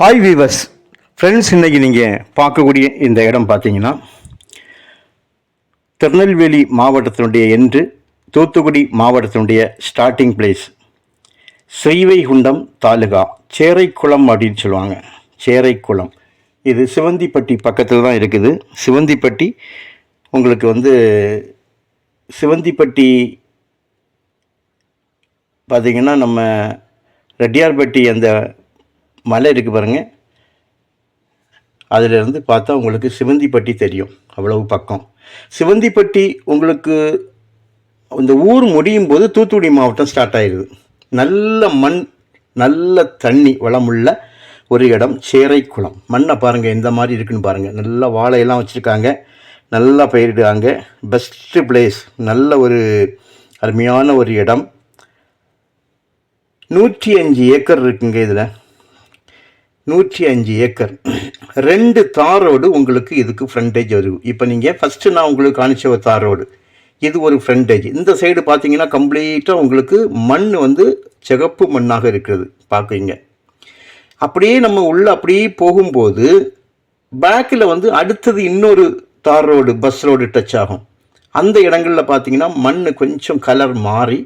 Hi viewers friends இன்றைக்கி நீங்கள் பார்க்கக்கூடிய இந்த இடம் பார்த்தீங்கன்னா திருநெல்வேலி மாவட்டத்தினுடைய என்று தூத்துக்குடி மாவட்டத்தினுடைய ஸ்டார்டிங் பிளேஸ் ஸ்ரீவைகுண்டம் தாலுகா சேரைக்குளம் அப்படின்னு சொல்லுவாங்க. சேரைக்குளம். இது சிவந்திப்பட்டி பக்கத்தில் தான் இருக்குது. சிவந்திப்பட்டி உங்களுக்கு வந்து சிவந்திப்பட்டி பார்த்திங்கன்னா நம்ம ரெட்டியார்பட்டி அந்த மலை இருக்குது பாருங்கள் அதிலிருந்து பார்த்தா உங்களுக்கு சிவந்திப்பட்டி தெரியும் அவ்வளவு பக்கம். சிவந்திப்பட்டி உங்களுக்கு இந்த ஊர் முடியும் போது தூத்துக்குடி மாவட்டம் ஸ்டார்ட் ஆயிடுது நல்ல மண் நல்ல தண்ணி வளமுள்ள ஒரு இடம் சேரைக்குளம். மண்ணை பாருங்கள் எந்த மாதிரி இருக்குன்னு பாருங்கள் நல்லா வாழையெல்லாம் வச்சுருக்காங்க. நல்லா பயிரிடுவாங்க பெஸ்ட்டு பிளேஸ் நல்ல ஒரு அருமையான ஒரு இடம். நூற்றி அஞ்சு ஏக்கர் இருக்குங்க இதில். நூற்றி அஞ்சு ஏக்கர். ரெண்டு தார் ரோடு உங்களுக்கு இதுக்கு ஃப்ரண்டேஜ் வரும். இப்போ நீங்கள் ஃபஸ்ட்டு நான் உங்களுக்கு காணிச்ச ஒரு தார் ரோடு. இது ஒரு ஃப்ரண்டேஜ் இந்த சைடு பார்த்தீங்கன்னா கம்ப்ளீட்டாக உங்களுக்கு மண் வந்து சிகப்பு மண்ணாக இருக்கிறது. பார்க்குறீங்க அப்படியே நம்ம உள்ளே அப்படியே போகும்போது பேக்கில் வந்து அடுத்தது இன்னொரு தார் ரோடு பஸ் ரோடு டச் ஆகும். அந்த இடங்களில் பார்த்தீங்கன்னா மண் கொஞ்சம் கலர் மாறி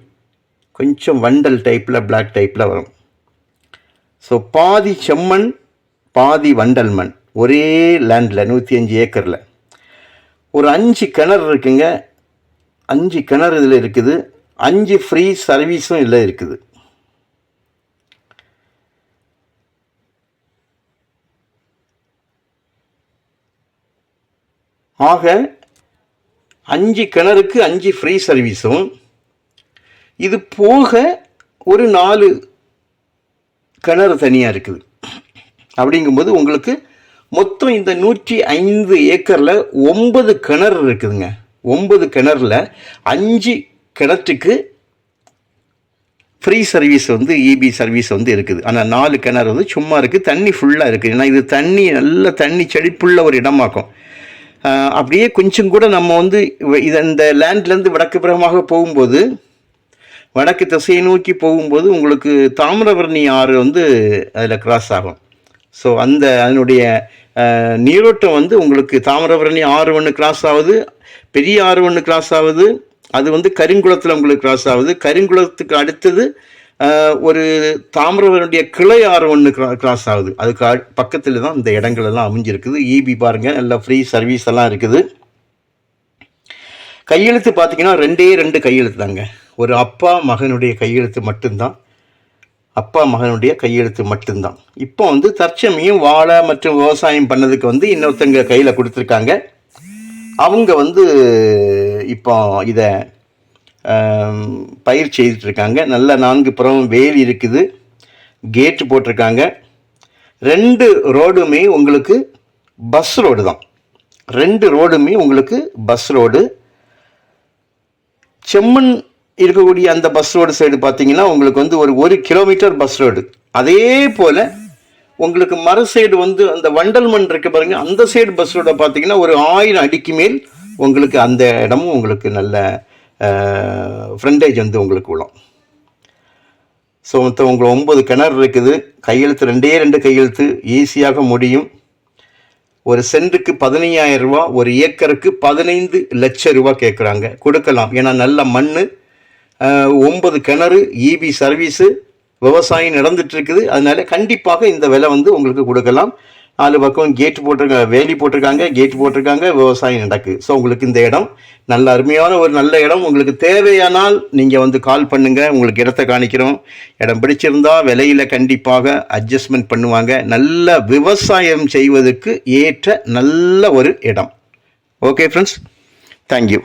கொஞ்சம் வண்டல் டைப்பில் பிளாக் டைப்பில் வரும். ஸோ பாதி செம்மண் பாதி வண்டல் மண் ஒரே லேண்டில் நூற்றி அஞ்சு ஏக்கரில். ஒரு அஞ்சு கிணறு இருக்குங்க. அஞ்சு கிணறு இதில் இருக்குது. அஞ்சு ஃப்ரீ சர்வீஸும் இதில் இருக்குது. ஆக அஞ்சு கிணறுக்கு அஞ்சு ஃப்ரீ சர்வீஸும் இது போக ஒரு நாலு கிணறு தனியாக இருக்குது. அப்படிங்கும்போது உங்களுக்கு மொத்தம் இந்த நூற்றி ஐந்து ஏக்கரில் ஒன்பது கிணறு இருக்குதுங்க. ஒன்பது கிணறுல அஞ்சு கிணற்றுக்கு ஃப்ரீ சர்வீஸ் வந்து இபி சர்வீஸ் வந்து இருக்குது. ஆனால் நாலு கிணறு வந்து சும்மா இருக்குது தண்ணி ஃபுல்லாக இருக்குது ஏன்னா இது தண்ணி நல்ல தண்ணி செழிப்புள்ள ஒரு இடமாக்கும். அப்படியே கொஞ்சம் கூட நம்ம வந்து இந்த லேண்ட்லேருந்து வடக்கு புறமாக போகும்போது வடக்கு திசையை நோக்கி போகும்போது உங்களுக்கு தாமிரபரணி ஆறு வந்து அதில் கிராஸ் ஆகும். ஸோ அந்த அதனுடைய நீரோட்டம் வந்து உங்களுக்கு தாமிரபரணி ஆறு ஒன்று கிராஸ் ஆகுது பெரிய ஆறு ஒன்று கிராஸ் ஆகுது அது வந்து கருங்குளத்தில் உங்களுக்கு கிராஸ் ஆகுது. கருங்குளத்துக்கு அடுத்தது ஒரு தாமிரபரணிய கிளை ஆறு ஒன்று கிராஸ் ஆகுது. அதுக்கு அ- பக்கத்தில் தான் இந்த இடங்கள் எல்லாம் அமைஞ்சிருக்குது இபி பாருங்கள் நல்லா ஃப்ரீ சர்வீஸ் எல்லாம் இருக்குது. கையெழுத்து பார்த்தீங்கன்னா ரெண்டே ரெண்டு கையெழுத்து தாங்க ஒரு அப்பா மகனுடைய கையெழுத்து மட்டும்தான். அப்பா மகனுடைய கையெழுத்து மட்டும்தான். இப்போ வந்து தற்சமையும் வாழை மற்றும் விவசாயம் பண்ணதுக்கு வந்து இன்னொருத்தங்க கையில் கொடுத்துருக்காங்க. அவங்க வந்து இப்போ இதை பயிர் செய்துட்ருக்காங்க. நல்ல நான்கு புறம் வேலி இருக்குது. கேட்டு போட்டிருக்காங்க. ரெண்டு ரோடுமே உங்களுக்கு பஸ் ரோடு தான். ரெண்டு ரோடுமே உங்களுக்கு பஸ் ரோடு. செம்மண் இருக்கக்கூடிய அந்த பஸ் ரோடு சைடு பார்த்தீங்கன்னா உங்களுக்கு வந்து ஒரு ஒரு கிலோமீட்டர் பஸ் ரோடு அதே போல் உங்களுக்கு மறு சைடு வந்து அந்த வண்டல் மண் இருக்க பாருங்கள் அந்த சைடு பஸ் ரோட பார்த்தீங்கன்னா ஒரு ஆயிரம் அடிக்கு மேல் உங்களுக்கு அந்த இடமும் உங்களுக்கு நல்ல ஃப்ரண்டேஜ் வந்து உங்களுக்கு விழும் ஸோ மொத்தம் உங்களுக்கு ஒம்பது கிணறு இருக்குது. கையெழுத்து ரெண்டே ரெண்டு கையெழுத்து ஈஸியாக முடியும். ஒரு சென்ட்டுக்கு பதினையாயிரம் ரூபா ஒரு ஏக்கருக்கு பதினைந்து லட்சம் ரூபா கேட்குறாங்க கொடுக்கலாம். ஏன்னா நல்ல மண் ஒன்பது கிணறு இபி சர்வீஸு விவசாயம் நடந்துட்டுருக்குது. அதனால் அதனால கண்டிப்பாக இந்த விலை வந்து உங்களுக்கு கொடுக்கலாம். நாலு பக்கம் கேட் போட்டிருக்காங்க வேலி போட்டிருக்காங்க கேட் போட்டிருக்காங்க விவசாயம் நடக்குது ஸோ உங்களுக்கு இந்த இடம் நல்ல அருமையான ஒரு நல்ல இடம். உங்களுக்கு தேவையானால் நீங்கள் வந்து கால் பண்ணுங்கள் உங்களுக்கு இடத்த காணிக்கிறோம். இடம் பிடிச்சிருந்தா விலையில் கண்டிப்பாக அட்ஜஸ்ட்மெண்ட் பண்ணுவாங்க. நல்ல விவசாயம் செய்வதற்கு ஏற்ற நல்ல ஒரு இடம். Okay friends thank you